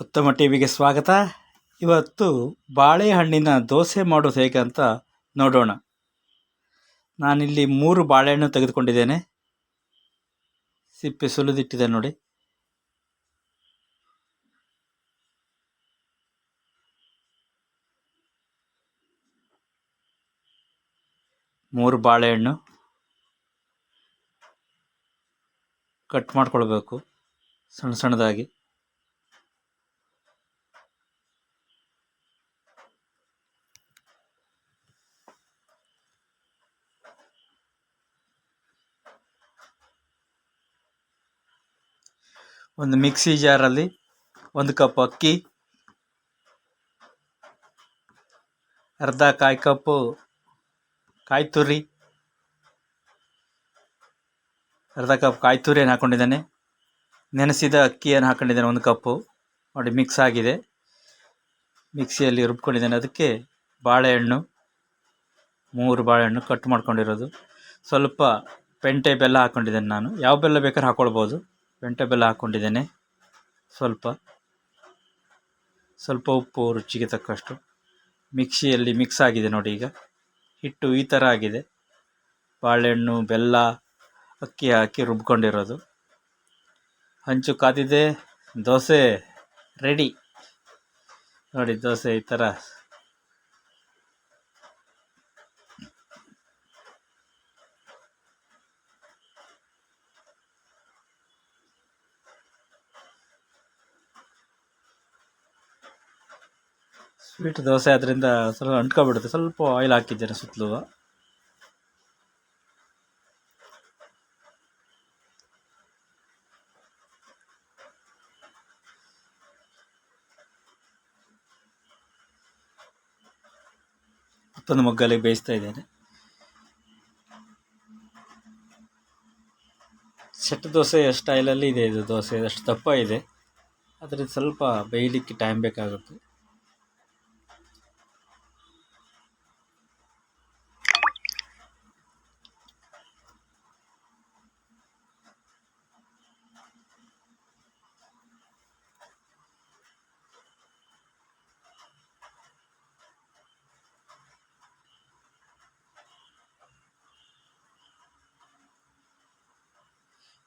ಉತ್ತಮ ಟಿವಿಗೆ ಸ್ವಾಗತ. ಇವತ್ತು ಬಾಳೆಹಣ್ಣಿನ ದೋಸೆ ಮಾಡೋದು ಹೇಗೆ ಅಂತ ನೋಡೋಣ. ನಾನಿಲ್ಲಿ ಮೂರು ಬಾಳೆಹಣ್ಣು ತೆಗೆದುಕೊಂಡಿದ್ದೇನೆ. ಸಿಪ್ಪೆ ಸುಲಿದಿಟ್ಟಿದೆ ನೋಡಿ. ಮೂರು ಬಾಳೆಹಣ್ಣು. ಕಟ್ ಮಾಡ್ಕೊಳ್ಬೇಕು. ಸಣ್ಣ ಸಣ್ಣದಾಗಿ. ಒಂದು ಮಿಕ್ಸಿ ಜಾರಲ್ಲಿ ಒಂದು ಕಪ್ ಅಕ್ಕಿ, ಅರ್ಧ ಕಾಯಿ ಕಪ್ಪು ಕಾಯಿ ತುರಿ, ಅರ್ಧ ಕಪ್ ಕಾಯಿ ತುರಿಯನ್ನು ಹಾಕ್ಕೊಂಡಿದ್ದೇನೆ ನೆನೆಸಿದ ಅಕ್ಕಿಯನ್ನು ಹಾಕ್ಕೊಂಡಿದ್ದೇನೆ ಒಂದು ಕಪ್ಪು. ನೋಡಿ ಮಿಕ್ಸ್ ಆಗಿದೆ. ಮಿಕ್ಸಿಯಲ್ಲಿ ರುಬ್ಕೊಂಡಿದ್ದಾನೆ. ಅದಕ್ಕೆ ಬಾಳೆಹಣ್ಣು, ಮೂರು ಬಾಳೆಹಣ್ಣು ಕಟ್ ಮಾಡ್ಕೊಂಡಿರೋದು. ಸ್ವಲ್ಪ ಪೆಂಟೆ ಬೆಲ್ಲ ಹಾಕ್ಕೊಂಡಿದ್ದೇನೆ ನಾನು. ಯಾವ ಬೆಲ್ಲ ಬೇಕಾದ್ರೆ ಹಾಕ್ಕೊಳ್ಬೋದು ಪೆಂಟೆ ಬೆಲ್ಲ ಹಾಕ್ಕೊಂಡಿದ್ದೇನೆ ಸ್ವಲ್ಪ ಸ್ವಲ್ಪ ಉಪ್ಪು ರುಚಿಗೆ ತಕ್ಕಷ್ಟು. ಮಿಕ್ಸಿಯಲ್ಲಿ ಮಿಕ್ಸ್ ಆಗಿದೆ ನೋಡಿ ಈಗ. ಹಿಟ್ಟು ಈ ಥರ ಆಗಿದೆ. ಬಾಳೆಹಣ್ಣು, ಬೆಲ್ಲ, ಅಕ್ಕಿ ಹಾಕಿ ರುಬ್ಕೊಂಡಿರೋದು. ಹಂಚು ಕಾದಿದೆ. ದೋಸೆ ರೆಡಿ ನೋಡಿ ದೋಸೆ ಈ ಥರ ಸ್ವೀಟ್ ದೋಸೆ ಅದರಿಂದ ಸ್ವಲ್ಪ ಅಂಟ್ಕೊಬಿಡುತ್ತೆ. ಸ್ವಲ್ಪ ಆಯಿಲ್ ಹಾಕಿದ್ದೇನೆ ಸುತ್ತಲೂ. ಮತ್ತೊಂದು ಮಗ್ಗಲಿ ಬೇಯಿಸ್ತಾ ಇದ್ದೇನೆ. ಸೆಟ್ ದೋಸೆ ಸ್ಟೈಲಲ್ಲಿ ಇದೆ ಇದು ದೋಸೆ. ಅಷ್ಟು ದಪ್ಪ ಇದೆ. ಅದರಿಂದ ಸ್ವಲ್ಪ ಬೇಯಲಿಕ್ಕೆ ಟೈಮ್ ಬೇಕಾಗುತ್ತೆ.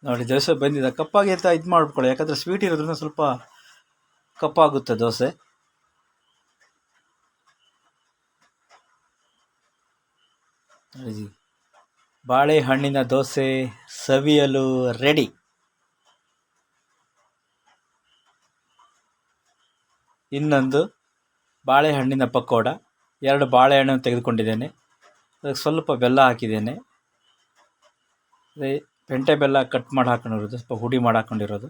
ನೋಡಿ, ದೋಸೆ ಬಂದಿದೆ. ಕಪ್ಪಾಗಿ ಅಂತ ಇದು ಮಾಡ್ಕೊಳ್ಳಿ. ಯಾಕಂದರೆ ಸ್ವೀಟ್ ಇರೋದ್ರಿಂದ ಸ್ವಲ್ಪ ಕಪ್ಪಾಗುತ್ತೆ ದೋಸೆ. ಬಾಳೆಹಣ್ಣಿನ ದೋಸೆ ಸವಿಯಲು ರೆಡಿ ಇನ್ನೊಂದು ಬಾಳೆಹಣ್ಣಿನ ಪಕೋಡ. ಎರಡು ಬಾಳೆಹಣ್ಣನ್ನು ತೆಗೆದುಕೊಂಡಿದ್ದೇನೆ. ಅದಕ್ಕೆ ಸ್ವಲ್ಪ ಬೆಲ್ಲ ಹಾಕಿದ್ದೇನೆ. ಪೆಂಟೆ ಬೆಲ್ಲ ಕಟ್ ಮಾಡಿ ಹಾಕೊಂಡಿರೋದು, ಸ್ವಲ್ಪ ಹುಡಿ ಮಾಡಿ ಹಾಕೊಂಡಿರೋದು.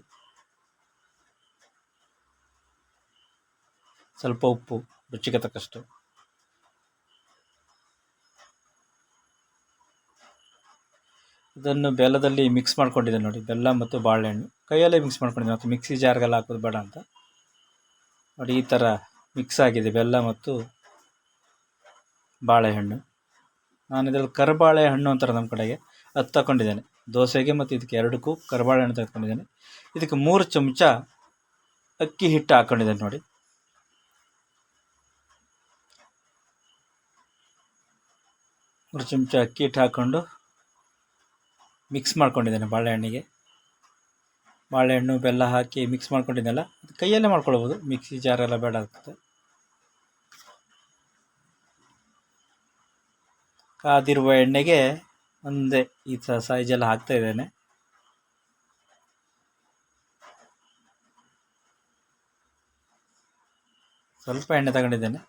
ಸ್ವಲ್ಪ ಉಪ್ಪು, ರುಚಿಗೆ ತಕ್ಕಷ್ಟು. ಇದನ್ನು ಬೆಲ್ಲದಲ್ಲಿ ಮಿಕ್ಸ್ ಮಾಡ್ಕೊಂಡಿದ್ದೆ ನೋಡಿ, ಬೆಲ್ಲ ಮತ್ತು ಬಾಳೆಹಣ್ಣು. ಕೈಯಲ್ಲೇ ಮಿಕ್ಸ್ ಮಾಡ್ಕೊಂಡಿದ್ದೆ, ಮತ್ತು ಮಿಕ್ಸಿ ಜಾರ್ಗೆಲ್ಲ ಹಾಕೋದು ಬೇಡ ಅಂತ. ನೋಡಿ, ಈ ಥರ ಮಿಕ್ಸ್ ಆಗಿದೆ ಬೆಲ್ಲ ಮತ್ತು ಬಾಳೆಹಣ್ಣು. ನಾನು ಇದರಲ್ಲಿ ಕರಿಬಾಳೆ ಹಣ್ಣು ಅಂತಾರೆ ನಮ್ಮ ಕಡೆಗೆ, ಅದು ತಗೊಂಡಿದ್ದೇನೆ. ದೋಸೆಗೆ ಮತ್ತು ಇದಕ್ಕೆ ಎರಡಕ್ಕೂ ಕರಿಬಾಳೆ ಹಣ್ಣು ತೆಗೆದುಕೊಂಡಿದ್ದೇನೆ. ಇದಕ್ಕೆ ಮೂರು ಚಮಚ ಅಕ್ಕಿ ಹಿಟ್ಟು ಹಾಕ್ಕೊಂಡಿದ್ದೇನೆ ನೋಡಿ. ಮೂರು ಚಮಚ ಅಕ್ಕಿ ಹಿಟ್ಟು ಹಾಕ್ಕೊಂಡು ಮಿಕ್ಸ್ ಮಾಡ್ಕೊಂಡಿದ್ದೇನೆ ಬಾಳೆಹಣ್ಣಿಗೆ ಬಾಳೆಹಣ್ಣು ಬೆಲ್ಲ ಹಾಕಿ ಮಿಕ್ಸ್ ಮಾಡ್ಕೊಂಡಿದ್ದೆಲ್ಲ ಅದು ಕೈಯಲ್ಲೇ ಮಾಡ್ಕೊಳ್ಬೋದು. ಮಿಕ್ಸಿ ಜಾರೆಲ್ಲ ಬೇಡ ಆಗ್ತದೆ. ಕಾದಿರುವ ಎಣ್ಣೆಗೆ ಒಂದೇ ಈ ಥರ ಸೈಜೆಲ್ಲ ಹಾಕ್ತಾ ಇದ್ದೇನೆ. ಸ್ವಲ್ಪ ಎಣ್ಣೆ ತಗೊಂಡಿದ್ದೇನೆ.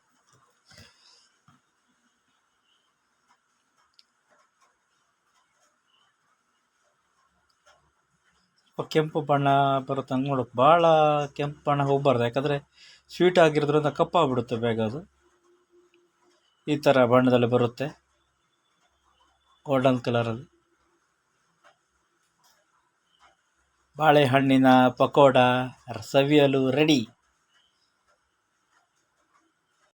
ಸ್ವಲ್ಪ ಕೆಂಪು ಬಣ್ಣ ಬರುತ್ತೆ ಹಂಗೆ ನೋಡೋಕೆ ಭಾಳ ಕೆಂಪು ಬಣ್ಣ ಹೋಗ್ಬಾರ್ದು. ಯಾಕಂದರೆ ಸ್ವೀಟ್ ಆಗಿರೋದ್ರಿಂದ ಕಪ್ಪಾಗ್ಬಿಡುತ್ತೆ ಬೇಗ ಅದು. ಈ ಥರ ಬಣ್ಣದಲ್ಲಿ ಬರುತ್ತೆ. ಗೋಲ್ಡನ್ ಕಲರಲ್ಲಿ ಬಾಳೆಹಣ್ಣಿನ ಪಕೋಡ ಸವಿಯಲು ರೆಡಿ